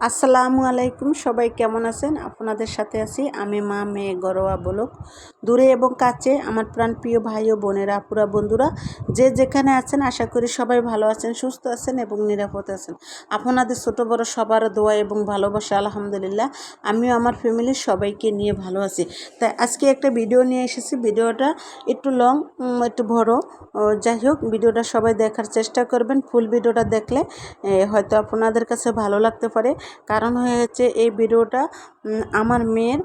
আসসালামু আলাইকুম, সবাই কেমন আছেন? আপনাদের সাথে আছি আমি মা মেয়ে গরোয়া বলক। দূরে এবং কাছে আমার প্রাণ প্রিয় ভাই ও বোনেরা আপুরা বন্ধুরা, যে যেখানে আছেন আশা করি সবাই ভালো আছেন, সুস্থ আছেন এবং নিরাপদ আছেন। আপনাদের ছোট বড় সবার দোয়া এবং ভালোবাসা, আলহামদুলিল্লাহ, আমিও আমার ফ্যামিলির সবাইকে নিয়ে ভালো আছি। তাই আজকে একটা ভিডিও নিয়ে এসেছি, ভিডিওটা একটু লং একটু বড়। যাই হোক, ভিডিওটা সবাই দেখার চেষ্টা করবেন। ফুল ভিডিওটা দেখলে হয়তো আপনাদের কাছে ভালো লাগতে পারে। কারণ হয়েছে এই ভিডিওটা আমার মেয়ের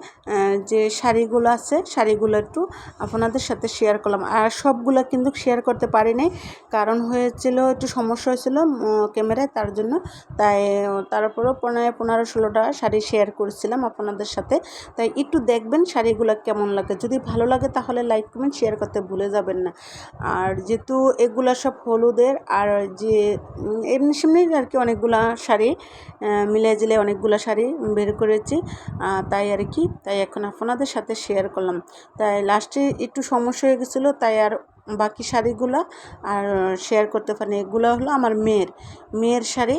যে শাড়িগুলো আছে শাড়িগুলো একটু আপনাদের সাথে শেয়ার করলাম। আর সবগুলো কিন্তু শেয়ার করতে পারি নাই কারণ হয়েছিল একটু সমস্যা হয়েছিল ক্যামেরায় তার জন্য। তাই তারপরেও পনেরো পনেরো ষোলোটা শাড়ি শেয়ার করেছিলাম আপনাদের সাথে। তাই একটু দেখবেন শাড়িগুলো কেমন লাগে। যদি ভালো লাগে তাহলে লাইক কমেন্ট শেয়ার করতে ভুলে যাবেন না। আর যেহেতু এগুলা সব হলুদের আর যে এমনি সেমনি আর কি অনেকগুলা শাড়ি আহ, মিলে জিলে অনেকগুলো শাড়ি বের করেছি তাই আর কি, তাই এখন আপনাদের সাথে শেয়ার করলাম। তাই লাস্টে একটু সমস্যা হয়ে গেছিল, তাই আর বাকি শাড়িগুলো আর শেয়ার করতে পারিনি। এগুলো হলো আমার মেয়ের মেয়ের শাড়ি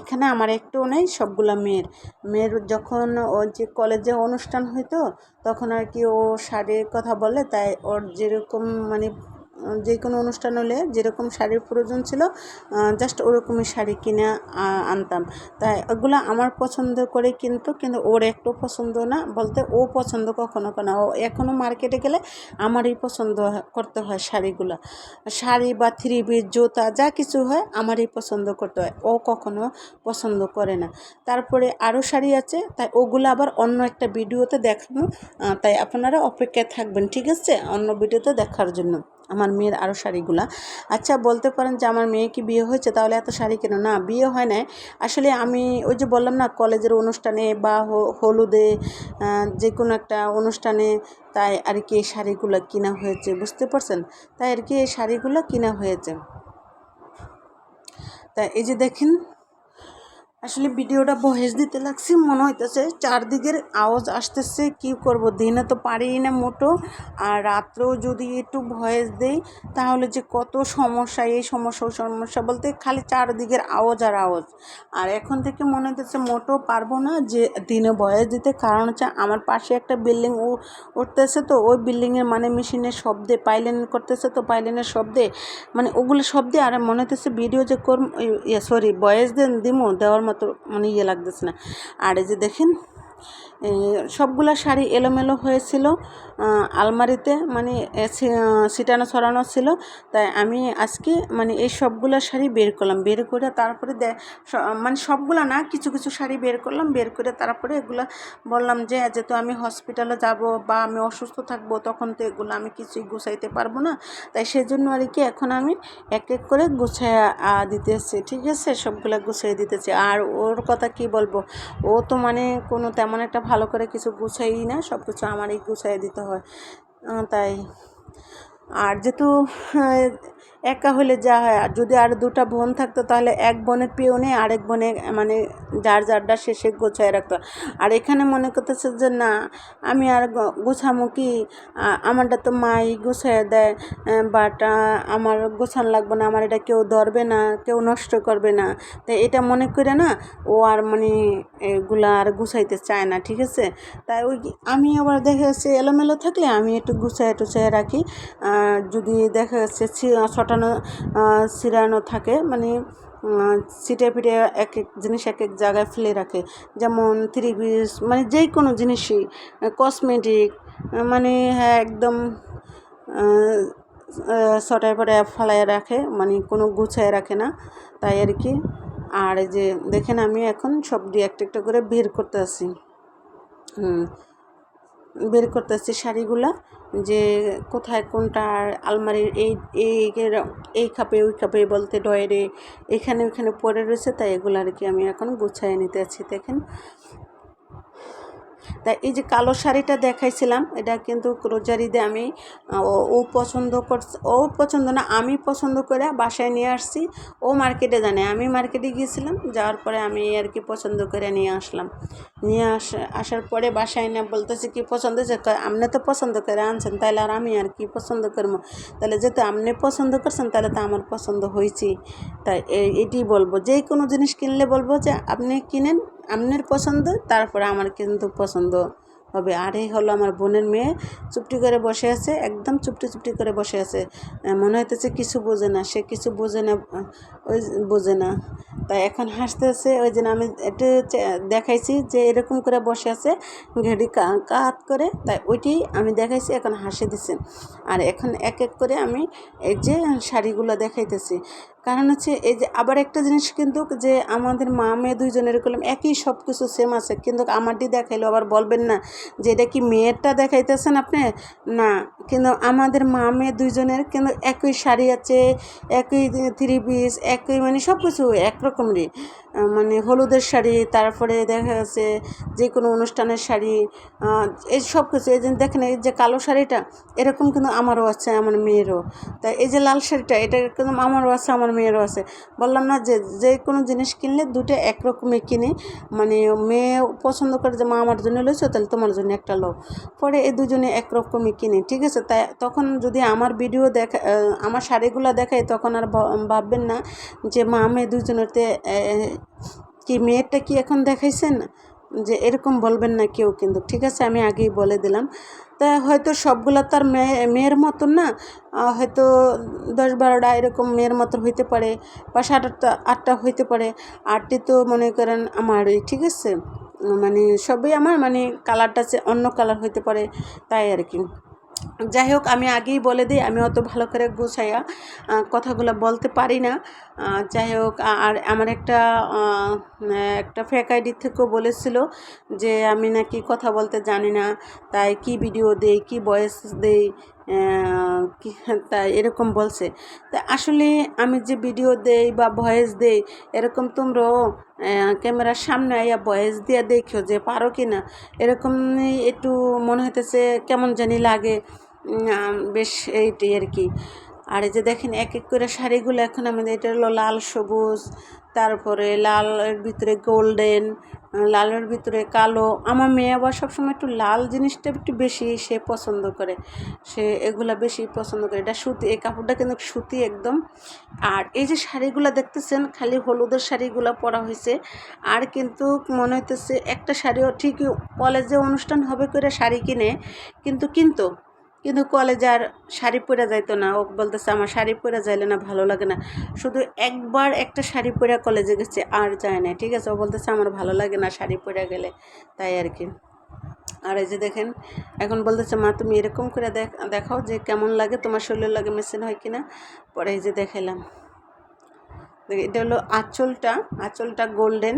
এখানে আমার একটুও নেই, সবগুলো মেয়ের। মেয়ের যখন ও যে কলেজে অনুষ্ঠান হইতো, তখন আর কি ও শাড়ির কথা বলে, তাই ওর যেরকম মানে যে কোনো অনুষ্ঠান হলে যেরকম শাড়ির প্রয়োজন ছিল জাস্ট ওরকমই শাড়ি কিনে আনতাম। তাই ওগুলো আমার পছন্দ করে কিন্তু কিন্তু ওর একটু পছন্দ না, বলতে ও পছন্দ কখনো কেন ও এখনও মার্কেটে গেলে আমারই পছন্দ করতে হয় শাড়িগুলো। শাড়ি বা থ্রি পিস জুতা, যা কিছু হয় আমারই পছন্দ করতে হয়। ও কখনো পছন্দ করে না। তারপরে আরও শাড়ি আছে, তাই ওগুলো আবার অন্য একটা ভিডিওতে দেখানো তাই আপনারা অপেক্ষায় থাকবেন, ঠিক আছে? অন্য ভিডিওতে দেখার জন্য। আমার মেয়ের আরও শাড়িগুলা। আচ্ছা বলতে পারেন যে আমার মেয়ে কি বিয়ে হয়েছে? তাহলে এত শাড়ি কেন? না, বিয়ে হয় নাই। আসলে আমি ওই যে বললাম না, কলেজের অনুষ্ঠানে বা হলুদে যে কোনো একটা অনুষ্ঠানে তাই আর কি এই শাড়িগুলো কিনা হয়েছে, বুঝতে পারছেন? তাই আর কি এই শাড়িগুলো কিনা হয়েছে। তা এই যে দেখেন আসলে ভিডিওটা বহেস দিতে লাগছে, মনে হইতেছে চারদিকের আওয়াজ আসতেছে, কি করব? দিনে তো পারি না মোটো, আর রাত্রেও যদি একটু ভয়েস দেই, তাহলে যে কত সমস্যা, এই সমস্যা, ওই সমস্যা বলতে খালি চারদিকের আওয়াজ আর আওয়াজ। আর এখন থেকে মনে হইতেছে মোটো পারব না যে দিনে ভয়েস দিতে, কারণ হচ্ছে আমার পাশে একটা বিল্ডিং উঠতেছে তো, ওই বিল্ডিংয়ের মানে মেশিনের শব্দে, পাইলেন করতেছে তো পাইলেনের শব্দে মানে ওগুলো শব্দে, আর মনে হতেছে ভিডিও যে কর সরি ভয়েস দেন, দিমো, দেওয়ার মতো মানে ইয়ে লাগতেছে না। আর এই যে দেখেন সবগুলা শাড়ি এলোমেলো হয়েছিল আলমারিতে মানে ছিটানো ছড়ানো ছিল। তাই আমি আজকে মানে এই সবগুলা শাড়ি বের করলাম। বের করে তারপরে দে- মানে সবগুলা না, কিছু কিছু শাড়ি বের করলাম। বের করে তারপরে এগুলা বললাম যে, যেহেতু আমি হসপিটালে যাব বা আমি অসুস্থ থাকব, তখন তো এগুলো আমি কিছুই গুছাইতে পারব না। তাই সেজন্য আর কি এখন আমি এক এক করে গুছায় দিতেছি, ঠিক আছে? সবগুলা গুছিয়ে দিতেছি। আর ওর কথা কি বলব? ও তো মানে কোনো তেমন একটা ভালো করে কিছু গুছাই না সব কিছু আমারই গুছাই দিতে হয়। তাই। আর যেহেতু একা হলে যা হয়। আর যদি আর দুটা বোন থাকতো, তাহলে এক বোনের পিওনে আরেক বোনে মানে যার যারটা শেষে গোছায় রাখতো। আর এখানে মনে করতেছে যে, না, আমি আর গোছামো কি? আমারটা তো মাই গুছায় দেয় বাট আমার গোছান লাগবে না, আমার এটা কেউ ধরবে না, কেউ নষ্ট করবে না। তাই এটা মনে করে না, ও আর মানে এগুলা আর গুছাইতে চায় না, ঠিক আছে? তাই ওই আমি আবার দেখা যাচ্ছে এলোমেলো থাকলে আমি একটু গুছায় টুছায় রাখি যদি দেখা যাচ্ছে ছি- আহ, ছিঁড়ানো থাকে। মানে ছিটে পিটে এক এক জিনিস এক এক জায়গায় ফেলে রাখে। যেমন থ্রি পিস মানে যে কোনো জিনিসই কসমেটিক মানে হ্যাঁ একদম ছটায় পরে ফালায় রাখে মানে কোনো গুছায় রাখে না তাই আর কি। আর এই যে দেখেন আমি এখন সব দিয়ে একটা একটা করে বের করতে আসি। হুম। বের করতেছি শাড়িগুলা যে কোথায় কোনটা আলমারির এই এই এই খাপে, ওই খাপে বলতে ডয়েরে এখানে ওইখানে পড়ে রয়েছে, তাই এগুলো আর কি আমি এখন গুছাই নিতে আছি, দেখেন। তাই এই যে কালো শাড়িটা দেখাইছিলাম, এটা কিন্তু রোজারিদে আমি ও পছন্দ করছে, ও পছন্দ না, আমি পছন্দ করে বাসায় নিয়ে আসছি। ও মার্কেটে জানে, আমি মার্কেটে গিয়েছিলাম, যাওয়ার পরে আমি আর কি পছন্দ করে নিয়ে আসলাম। নিয়ে আস, আসার পরে বাসায় না বলতেছে, কি পছন্দ? হয়েছে আপনি তো পছন্দ করে আনছেন তাহলে আর আমি আর কি পছন্দ করব? তাহলে যেহেতু আপনি পছন্দ করছেন তাহলে তো আমার পছন্দ হয়েছি তাই এটি বলব, যে কোনো জিনিস কিনলে বলব যে, আপনি কিনেন আপনার পছন্দ তারপরে আমার কিন্তু পছন্দ হবে। আর এই হলো আমার বোনের মেয়ে চুপটি করে বসে আছে, একদম চুপটি চুপটি করে বসে আছে। মনে হইতেছে কিছু বোঝে না, সে কিছু বোঝে না ওই বোঝে না। তাই এখন হাসতেছে, ওই জন্য আমি একটু দেখাইছি যে এরকম করে বসে আছে ঘেড়ি কাত করে, তাই ওইটি আমি দেখাইছি, এখন হাসি দিছে। আর এখন এক এক করে আমি এই যে শাড়িগুলো দেখাইতেছি। কারণ হচ্ছে এই যে আবার একটা জিনিস কিন্তু যে আমাদের মা মেয়ে দুইজনের এরকম একই সব কিছু সেম আছে, কিন্তু আমারটি দেখাইলো, আবার বলবেন না যে এটা কি মেয়েরটা দেখাইতেছেন আপনি? না, কিন্তু আমাদের মা মেয়ে দুইজনের কিন্তু একই শাড়ি আছে, একই থ্রি পিস একই মানে সব কিছু একরকমেরই মানে হলুদের শাড়ি, তারপরে দেখা যাচ্ছে যে কোনো অনুষ্ঠানের শাড়ি এই সব কিছু এই যে দেখেন, এই যে কালো শাড়িটা, এরকম কিন্তু আমারও আছে, আমার মেয়েরও। তা এই যে লাল শাড়িটা, এটা কিন্তু আমারও আছে, আমার মেয়েরও আছে। বললাম না যে যে কোনো জিনিস কিনলে দুটো একরকমই কিনি। মানে মেয়ে পছন্দ করে যে মা আমার জন্য লইছো, তাহলে তোমার জন্য একটা লো পরে এই দুজনে একরকমই কিনি, ঠিক আছে? তাই তখন যদি আমার ভিডিও দেখা আমার শাড়িগুলো দেখাই তখন আর ভাববেন না যে, মা মেয়ে দুজনেতে কি মেয়েরটা কি এখন দেখাইছেন? যে, এরকম বলবেন না কেউ কিন্তু, ঠিক আছে? আমি আগেই বলে দিলাম। তা হয়তো সবগুলা তার মেয়ে, মেয়ের মতন না হয়তো দশ বারোটা এরকম মেয়ের মতন হইতে পারে বা সাত আটটা আটটা হইতে পারে। আটটি তো মনে করেন আমারই, ঠিক আছে? মানে সবই আমার মানে কালারটা অন্য কালার হইতে পারে তাই আর কি। যাই হোক, আমি আগেই বলে দিই, আমি অত ভালো করে গুছাইয়া কথাগুলো বলতে পারি না। যাই হোক আর আমার একটা একটা ফেক আইডি থেকেও বলেছিল যে আমি নাকি কথা বলতে জানি না, তাই কি ভিডিও দেই, কি ভয়েস দেই তাই এরকম বলছে। তা আসলে আমি যে ভিডিও দেই বা ভয়েস দেই, এরকম তোমরাও ক্যামেরার সামনে আইয়া ভয়েস দিয়ে দেখো যে পারো কি না এরকম একটু মনে হইতেছে কেমন জানি লাগে। বেশ এইটি আর কি। আর এই যে দেখেন এক এক করে শাড়িগুলো এখন আমাদের এটা হলো লাল, সবুজ, তারপরে লালের ভিতরে গোল্ডেন, লালের ভিতরে কালো। আমার মেয়ে আবার সবসময় একটু লাল জিনিসটা একটু বেশি সে পছন্দ করে। সে এগুলা বেশি পছন্দ করে। এটা সুতি, এই কাপড়টা কিন্তু সুতি একদম। আর এই যে শাড়িগুলো দেখতেছেন, খালি হলুদের শাড়িগুলো পরা হয়েছে। আর কিন্তু মনে হইতেছে একটা শাড়িও ঠিকই কলেজে অনুষ্ঠান হবে করে শাড়ি কিনে। কিন্তু কিন্তু কিন্তু কলেজে আর শাড়ি পরে যাইতো না। ও বলতেছে, আমার শাড়ি পরে যাইলে না ভালো লাগে না। শুধু একবার একটা শাড়ি পরে কলেজে গেছে, আর যায় না ঠিক আছে? ও বলতেছে, আমার ভালো লাগে না শাড়ি পরে গেলে। তাই আর কি। আর এই যে দেখেন, এখন বলতেছে, মা, তুমি এরকম করে দেখ, দেখাও যে কেমন লাগে, তোমার শরীরের লাগে মেশিন হয় কি না পরে এই যে দেখাইলাম। এটা হলো আঁচলটা আঁচলটা গোল্ডেন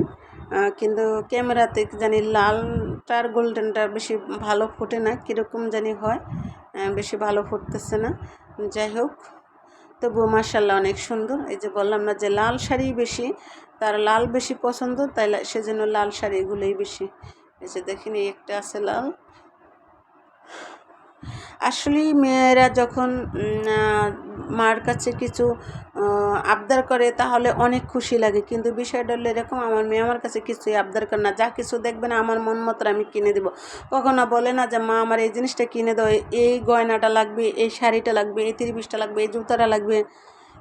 কিন্তু ক্যামেরাতে জানি লালটার গোল্ডেনটা বেশি ভালো ফোটে না, কীরকম জানি হয় বেশি ভালো ফুটতেছে না। যাই হোক, তবুও মার্শাল্লাহ অনেক সুন্দর। এই যে বললাম না যে লাল শাড়ি বেশি, তার লাল বেশি পছন্দ, তাই সেজন্য লাল শাড়িগুলোই বেশি। এই যে দেখেন একটা আছে লাল। আসলেই মেয়েরা যখন মার কাছে কিছু আবদার করে তাহলে অনেক খুশি লাগে। কিন্তু বিষয়টা হলো এরকম, আমার মেয়ে আমার কাছে কিছুই আবদার করে না। যা কিছু দেখবে না, আমার মন মতো আমি কিনে দেবো। কখনো বলে না যে, মা, আমার এই জিনিসটা কিনে দাও। এই গয়নাটা লাগবে, এই শাড়িটা লাগবে, এই তিরিশটা লাগবে, এই জুতাটা লাগবে।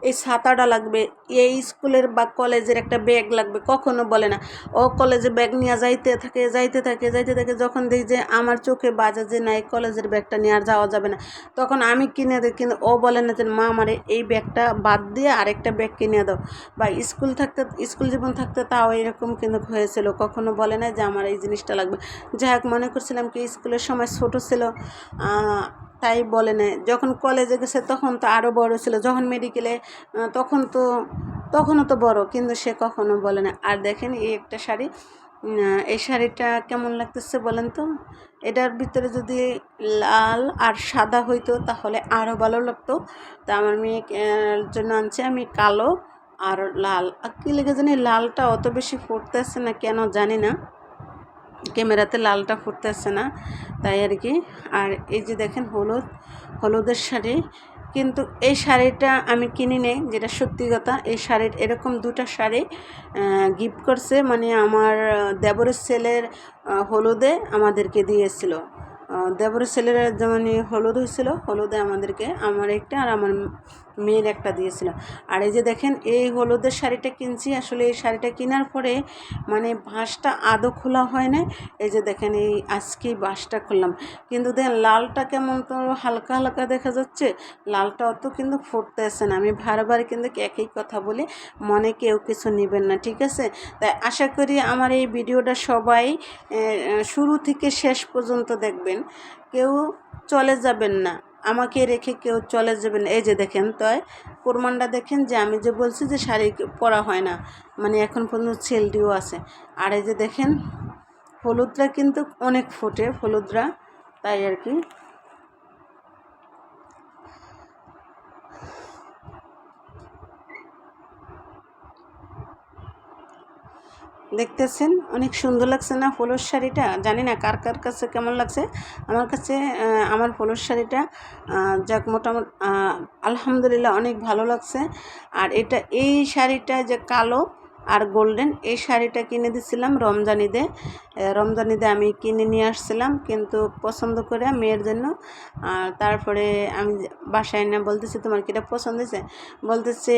এই ছাতাটা লাগবে, এই স্কুলের বা কলেজের একটা ব্যাগ লাগবে, কখনো বলে না। ও কলেজে ব্যাগ নিয়ে যাইতে থাকে যাইতে থাকে যাইতে থাকে, যখন দেখি যে আমার চোখে বাজে যে না, এই কলেজের ব্যাগটা নিয়ে আর যাওয়া যাবে না। তখন আমি কিনে দিই কিন্তু ও বলে না যে, মা, আমার এই ব্যাগটা বাদ দিয়ে আরেকটা ব্যাগ কিনে দাও। বা স্কুল থাকতে, স্কুল জীবন থাকতে তাও এরকম কিন্তু হয়েছিল। কখনো বলে না যে, আমার এই জিনিসটা লাগবে। যাই হোক, মনে করছিলাম কি, স্কুলের সময় ছোট ছিল। তাই বলে না যখন কলেজে গেছে তখন তো আরও বড় ছিল। যখন মেডিকেলে তখন তো, তখনও তো বড়, কিন্তু সে কখনো বলে না। আর দেখেন এই একটা শাড়ি এই শাড়িটা কেমন লাগতেছে বলেন তো? এটার ভিতরে যদি লাল আর সাদা হইতো তাহলে আরও ভালো লাগতো। তা আমার মেয়ে জন্য আনছি আমি কালো আর লাল। কী লেগে জানি লালটা অত বেশি ফুটতেছে না, কেন জানি না। ক্যামেরাতে লালটা ফুটতেছে না, তাই আর কি। আর এই যে দেখেন হলুদ, হলুদের শাড়ি। কিন্তু এই শাড়িটা আমি কিনি নেই, যেটা সত্যি কথা, এই শাড়ির এরকম দুটা শাড়ি গিফট করছে মানে আমার দেবরের ছেলের হলুদে আমাদেরকে দিয়েছিল। দেবরের ছেলের যেমন হলুদ হয়েছিল, হলুদে আমাদেরকে আমার একটা আর আমার মেয়ের একটা দিয়েছিল। আর এই যে দেখেন, এই হলুদের শাড়িটা কিনছি, আসলে এই শাড়িটা কেনার পরে মানে বাঁশটা আদৌ খোলা হয় না এই যে দেখেন, এই আজকেই বাঁশটা খুললাম। কিন্তু দেখেন লালটা কেমন তো হালকা হালকা দেখা যাচ্ছে, লালটা অত কিন্তু ফুটতেছে না। আমি বারবার কিন্তু একই কথা বলি, মনে কেউ কিছু নেবেন না, ঠিক আছে? তাই আশা করি আমার এই ভিডিওটা সবাই শুরু থেকে শেষ পর্যন্ত দেখবেন। কেউ চলে যাবেন না। আমাকে রেখে কেউ চলে যাবেন এই যে দেখেন তয় প্রমাণটা দেখেন যে আমি যে বলছি যে শাড়ি পরা হয় না মানে এখন পর্যন্ত ছেলটিও আছে। আর এই যে দেখেন হলুদরা কিন্তু অনেক ফোটে, হলুদরা, তাই আর কি। দেখতেছেন? অনেক সুন্দর লাগছে না ফুলের শাড়িটা? জানি না কার কার কাছে কেমন লাগছে। আমার কাছে আমার ফুলের শাড়িটা যাক মোটামুটি আলহামদুলিল্লাহ অনেক ভালো লাগছে। আর এটা, এই শাড়িটা যে কালো আর গোল্ডেন এই শাড়িটা কিনে দিছিলাম রমজানিদে আহ, রমজানিদে আমি কিনে নিয়ে আসছিলাম কিন্তু পছন্দ করে মেয়ের জন্য। আর তারপরে আমি বাসায় না বলতেছি তোমার কি এটা পছন্দ হয়েছে? বলতেছে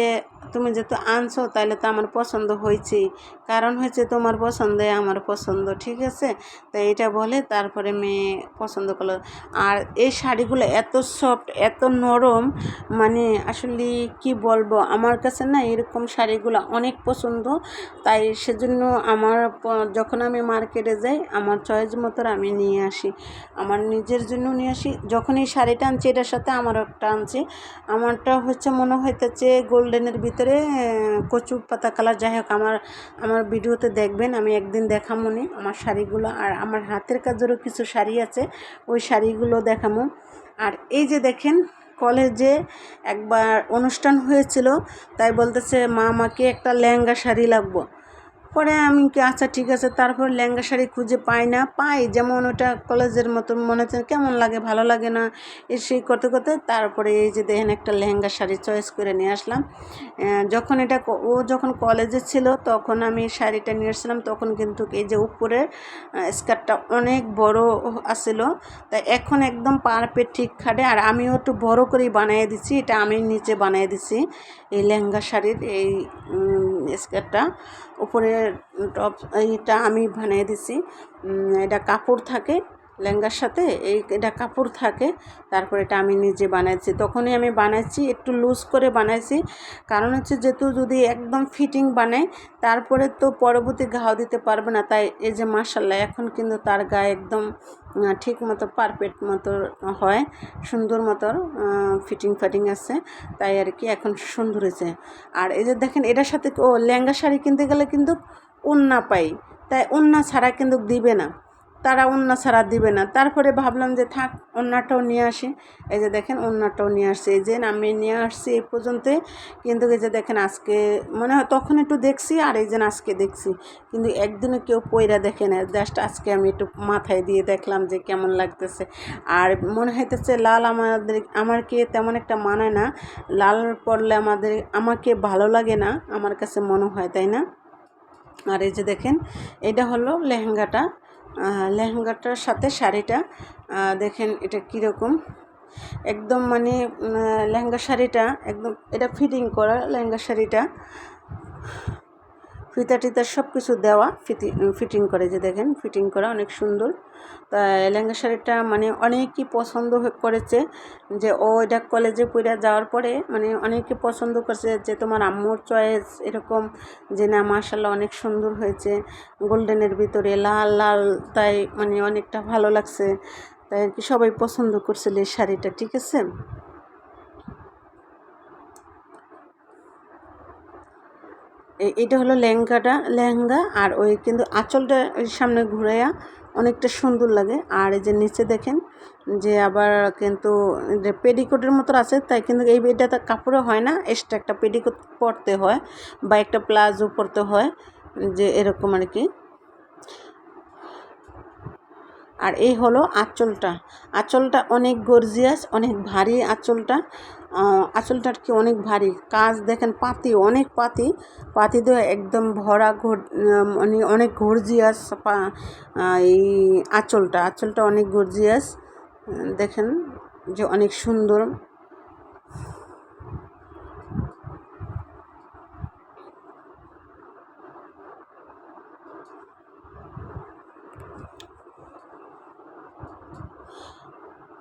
তুমি যেহেতু আনছো তাহলে তো আমার পছন্দ হয়েছেই। কারণ হয়েছে তোমার পছন্দে আমার পছন্দ ঠিক আছে? তো এটা বলে তারপরে মেয়ে পছন্দ করল। আর এই শাড়িগুলো এত সফট এত নরম মানে আসলে কি বলব? আমার কাছে না এরকম শাড়িগুলো অনেক পছন্দ। তাই সেজন্য আমার যখন আমি মার্কেটে যাই, আমার চয়েস মতো আমি নিয়ে আসি। আমার নিজের জন্য নিয়ে আসি। যখন এই শাড়িটা আনছি, এটার সাথে আমার একটা আনছি। আমারটা হচ্ছে মনে হইতেছে গোল্ডেনের ভিতরে কচু পাতা কালার যাই হোক, আমার আমার ভিডিওতে দেখবেন, আমি একদিন দেখামনি আমার শাড়িগুলো। আর আমার হাতের কাজেরও কিছু শাড়ি আছে, ওই শাড়িগুলো দেখামো। আর এই যে দেখেন কলেজে একবার অনুষ্ঠান হয়েছিল তাই বলতেছে মা আমাকে একটা লেহেঙ্গা শাড়ি লাগবো। পরে আমি কি আচ্ছা ঠিক আছে, তারপর লেহেঙ্গা শাড়ি খুঁজে পাই না, পাই। যেমন ওটা কলেজের মতো মনে হচ্ছে কেমন লাগে, ভালো লাগে না সেই করতে করতে তারপরে এই যে দেখেন একটা লেহেঙ্গা শাড়ি চয়েস করে নিয়ে আসলাম। যখন এটা ও যখন কলেজে ছিল, তখন আমি শাড়িটা নিয়ে আসছিলাম, তখন কিন্তু এই যে উপরের স্কার্টটা অনেক বড় আসছিল তাই এখন একদম পারফেক্ট ঠিক খাটে, আর আমিও একটু বড় করেই বানিয়ে দিচ্ছি, এটা আমি নিচে বানিয়ে দিছি এই লেহেঙ্গা শাড়ির এই স্কার্টটা উপরে টপ এইটা আমি বানিয়ে দিছি। এটা কাপড় থাকে। লেহেঙ্গার সাথে, এই এটা কাপড় থাকে, তারপরে এটা আমি নিজে বানাইছি। তখনই আমি বানাইছি, একটু লুজ করে বানাইছি। কারণ হচ্ছে যেহেতু যদি একদম ফিটিং বানাই, তারপরে তো পরবর্তী ঘাও দিতে পারবে না। তাই এই যে মাসাল্লাহ এখন কিন্তু তার গায়ে একদম ঠিক মতো পারফেক্ট মতো হয়, সুন্দর মতো ফিটিং ফাটিং আছে। তাই আর কি এখন সুন্দর হয়েছে। আর এই যে দেখেন, এটার সাথে, ও লেহেঙ্গা শাড়ি কিনতে গেলে কিন্তু ওন্না পাই। তাই ওন্না ছাড়া কিন্তু দিবে না। তারা ওন্না ছাড়া দিবে না। তারপরে ভাবলাম যে থাক, ওন্নাটাও নিয়ে আসি। এই যে দেখেন, ওন্নাটাও নিয়ে আসছি। এই যে আমি নিয়ে আসছি এই পর্যন্তই। কিন্তু এই যে দেখেন, আজকে মনে হয় তখন একটু দেখছি আর এই যে আজকে দেখছি। কিন্তু একদিনও কেউ পয়রা দেখে না। জাস্ট আজকে আমি একটু মাথায় দিয়ে দেখলাম যে কেমন লাগতেছে। আর মনে হইতেছে লাল আমাদের আমাকে তেমন একটা মানায় না। লাল পরলে আমাদের, আমাকে ভালো লাগে না, আমার কাছে মনে হয়, তাই না? আর এই যে দেখেন এটা হলো লেহেঙ্গাটা। লেহেঙ্গাটার সাথে শাড়িটা দেখেন এটা কীরকম। একদম মানে লেহেঙ্গা শাড়িটা, একদম, এটা ফিটিং করা লেহেঙ্গা শাড়িটা। ফিতা টিতা সব কিছু দেওয়া ফিটি ফিটিং করে যে দেখেন ফিটিং করা অনেক সুন্দর। তা লেহেঙ্গা শাড়িটা মানে অনেকই পছন্দ করেছে যে ও এটা কলেজে পড়ে যাওয়ার পরে মানে অনেকে পছন্দ করছে যে তোমার আম্মুর চয়েস এরকম যে না মার্শাল্লাহ অনেক সুন্দর হয়েছে গোল্ডেনের ভিতরে লাল লাল, তাই মানে অনেকটা ভালো লাগছে। তাই কি সবাই পছন্দ করছিল এই শাড়িটা, ঠিক আছে? এটা হলো লেহেঙ্গাটা, লেহেঙ্গা আর ওই কিন্তু আঁচলটা সামনে ঘুরাইয়া অনেকটা সুন্দর লাগে। আর এই যে নিচে দেখেন যে আবার কিন্তু পেডিকোটের মতো আছে, তাই কিন্তু এই এটা কাপড়ে হয় না এক্সট্রা একটা পেডিকোট পরতে হয় বা একটা প্লাজো পরতে হয়, যে এরকম আর কি। আর এই হলো আঁচলটা। আঁচলটা অনেক গর্জিয়াস অনেক ভারী আঁচলটা। আঁচলটার আঁচলটা কি অনেক ভারী কাজ দেখেন, পাতি, অনেক পাতি। পাতি দিয়ে একদম ভরা ঘর মানে অনেক গর্জিয়াস এই আঁচলটা। আঁচলটা অনেক গর্জিয়াস দেখেন যে অনেক সুন্দর।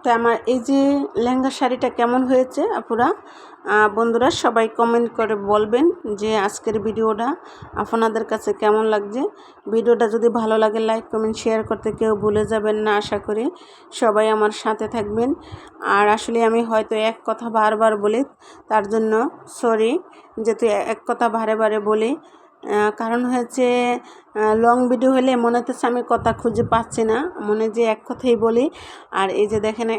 তো আমার এই যে লেহেঙ্গা শাড়িটা কেমন হয়েছে আপুরা? বন্ধুরা সবাই কমেন্ট করে বলবেন যে আজকের ভিডিওটা আপনাদের কাছে কেমন লাগছে। ভিডিওটা যদি ভালো লাগে লাইক কমেন্ট শেয়ার করতে কেউ ভুলে যাবেন না, আশা করি সবাই আমার সাথে থাকবেন। আর আসলে আমি হয়তো এক কথা বারবার বলি, তার জন্য সরি যেহেতু এক কথা বারে বারে বলি কারণ হয়েছে লং ভিডিও হলে মনে হচ্ছে আমি কথা খুঁজে পাচ্ছি না। মনে যে এক কথাই বলি। আর এই যে দেখেন,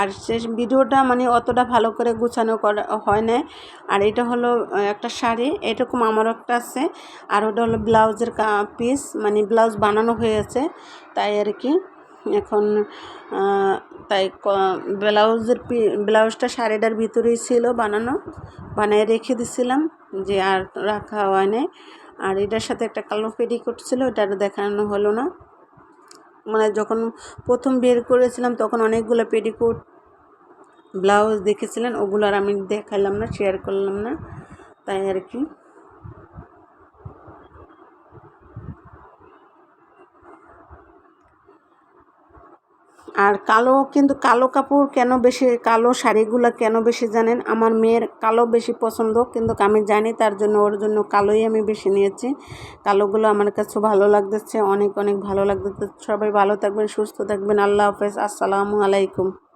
আর শেষ ভিডিওটা মানে অতটা ভালো করে গুছানো করা হয় না আর এটা হলো একটা শাড়ি, এরকম আমারও একটা আছে। আর ওটা হলো ব্লাউজের পিস মানে ব্লাউজ বানানো হয়েছে, তাই আর কি। এখন তাই ব্লাউজের ব্লাউজটা শাড়িটার ভিতরেই ছিল বানানো। বানিয়ে রেখে দিছিলাম, যে আর রাখা হয় নাই। আর এটার সাথে একটা কালো পেটিকোট ছিল, এটা দেখানো হলো না। মানে যখন প্রথম বের করেছিলাম, তখন অনেকগুলো পেটিকোট, ব্লাউজ দেখেছিলেন, ওগুলো আর আমি দেখালাম না শেয়ার করলাম না, তাই আর কি। আর কালো কিন্তু কালো কাপড় কেন বেশি, কালো শাড়িগুলো কেন বেশি জানেন? আমার মেয়ের কালো বেশি পছন্দ, কিন্তু আমি জানি তার জন্য, ওর জন্য কালোই আমি বেশি নিয়েছি। কালোগুলো আমার কাছে ভালো লাগতেছে, অনেক অনেক ভালো লাগতেছে। সবাই ভালো থাকবেন, সুস্থ থাকবেন। আল্লাহ হাফেজ। আসসালামু আলাইকুম।